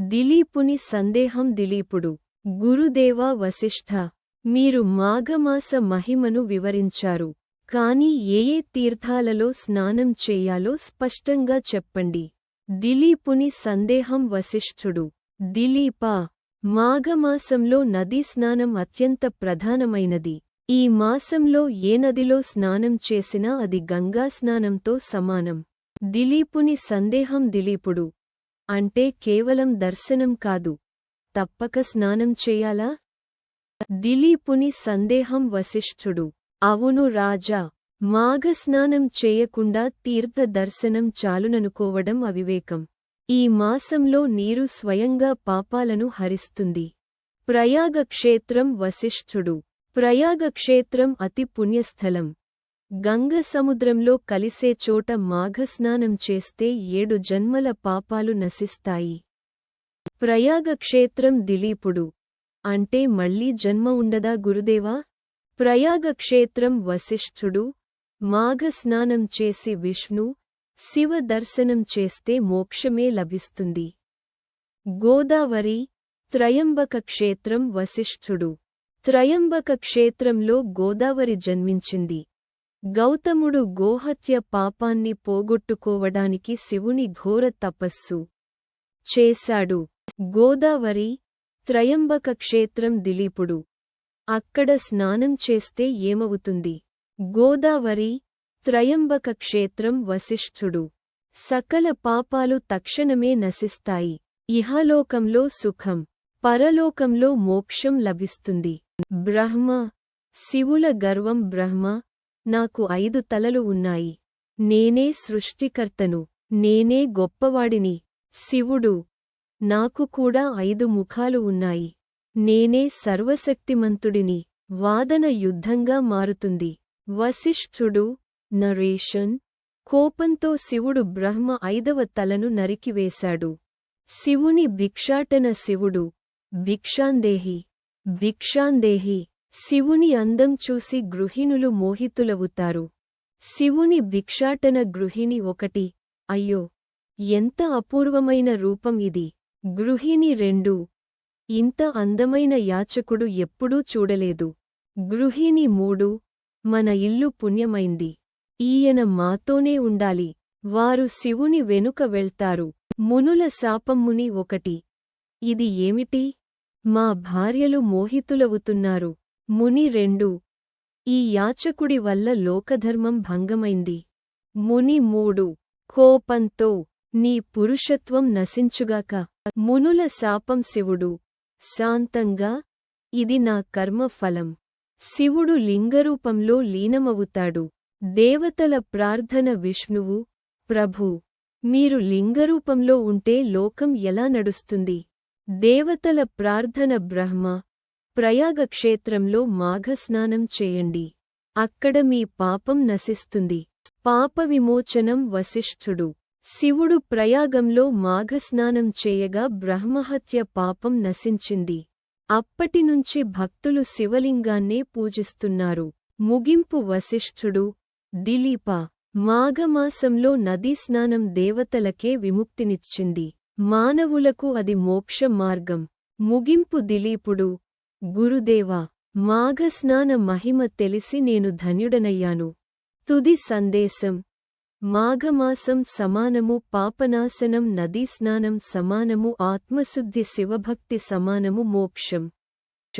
దిలీపుని సందేహం దిలీపుడు. గురుదేవా వశిష్ఠ మీరు మాఘమాస మహిమను వివరించారు. కాని ఏ ఏ తీర్థాలలో స్నానం చేయాలో స్పష్టంగా చెప్పండి. దిలీపుని సందేహం వశిష్ఠుడు. దిలీపా మాఘమాసంలో నదీ స్నానం అత్యంత ప్రధానమైనది. ఈ మాసంలో ఏ నదిలో స్నానం చేసినా అది గంగా స్నానంతో సమానం. దిలీపుని సందేహం దిలీపుడు. అంటే కేవలం దర్శనం కాదు. తప్పక స్నానం చేయాలా? దిలీపుని సందేహం వశిష్ఠుడు. అవును రాజా మాఘస్నానం చేయకుండా తీర్థ దర్శనం చాలుననుకోవడం అవివేకం. ఈ మాసంలో నీరు స్వయంగా పాపాలను హరిస్తుంది. ప్రయాగ క్షేత్రం వశిష్ఠుడు. ప్రయాగ క్షేత్రం అతి పుణ్యస్థలం. గంగ సముద్రంలో కలిసే చోట మాఘస్నానం చేస్తే ఏడు జన్మల పాపాలు నశిస్తాయి. ప్రయాగ క్షేత్రం దిలీపుడు. అంటే మళ్ళీ జన్మ ఉండదా గురుదేవా? ప్రయాగ క్షేత్రం వశిష్ఠుడు. మాఘస్నానం చేసి విష్ణు. శివ దర్శనం చేస్తే మోక్షమే లభిస్తుంది. గోదావరి. త్రయంబక క్షేత్రం వశిష్ఠుడు. త్రయంబక క్షేత్రంలో గోదావరి జన్మించింది. గౌతముడు గోహత్య పాపాన్ని పోగొట్టుకోవడానికి శివుని ఘోర తపస్సు చేశాడు. గోదావరి త్రయంబక క్షేత్రం దిలీపుడు. అక్కడ స్నానం చేస్తే ఏమవుతుంది? గోదావరి త్రయంబక క్షేత్రం వశిష్ఠుడు. సకల పాపాలు తక్షణమే నశిస్తాయి. ఇహలోకంలో సుఖం పరలోకంలో మోక్షం లభిస్తుంది. బ్రహ్మ శివుల గర్వం బ్రహ్మ నాకు ఐదు తలలు ఉన్నాయి. నేనే సృష్టికర్తను నేనే గొప్పవాడిని. శివుడు నాకు కూడా ఐదు ముఖాలు ఉన్నాయి. నేనే సర్వశక్తిమంతుడిని. వాదన యుద్ధంగా మారుతుంది. వశిష్ఠుడు నరేషన్ కోపంతో శివుడు బ్రహ్మ ఐదవ తలను నరికివేశాడు శివుని భిక్షాటన శివుడు భిక్షాందేహి భిక్షాందేహి. శివుని అందం చూసి గృహిణులు మోహితులవుతారు. శివుని భిక్షాటన గృహిణి ఒకటి. అయ్యో! ఎంత అపూర్వమైన రూపం ఇది. గృహిణి రెండు. ఇంత అందమైన యాచకుడు ఎప్పుడూ చూడలేదు. గృహిణి మూడు. మన ఇల్లు పుణ్యమైంది. ఈయన మాతోనే ఉండాలి. వారు శివుని వెనుక వెళ్తారు. మునుల శాపమ్ముని ఒకటి. ఇది ఏమిటి? మా భార్యలు మోహితులవుతున్నారు. ముని రెండు. ఈ యాచకుడి వల్ల లోకధర్మం భంగమైంది. ముని మూడు. కోపంతో నీ పురుషత్వం నశించుగాక. మునుల శాపం శివుడు. శాంతంగా ఇది నా కర్మఫలం. శివుడు లింగరూపంలో లీనమవుతాడు. దేవతల ప్రార్థన విష్ణువు ప్రభూ. మీరు లింగరూపంలో ఉంటే లోకం ఎలా నడుస్తుంది? దేవతల ప్రార్థన బ్రహ్మ. ప్రయాగ క్షేత్రంలో మాఘస్నానం చేయండి. అక్కడ మీ పాపం నశిస్తుంది. పాప విమోచనం వశిష్ఠుడు. శివుడు ప్రయాగంలో మాఘస్నానం చేయగా బ్రహ్మహత్య పాపం నశించింది. అప్పటినుంచి భక్తులు శివలింగాన్నే పూజిస్తున్నారు. ముగింపు వశిష్ఠుడు. దిలీప. మాఘమాసంలో నదీ స్నానం దేవతలకే విముక్తినిచ్చింది. మానవులకు అది మోక్ష మార్గం. ముగింపు దిలీపుడు. గురుదేవా మాఘస్నాన మహిమ తెలిసి నేను ధన్యుడనయ్యాను. తుది సందేశం. మాఘమాసం సమానము పాపనాశనం నదీస్నానం సమానము ఆత్మశుద్ధి శివభక్తి సమానము మోక్షం.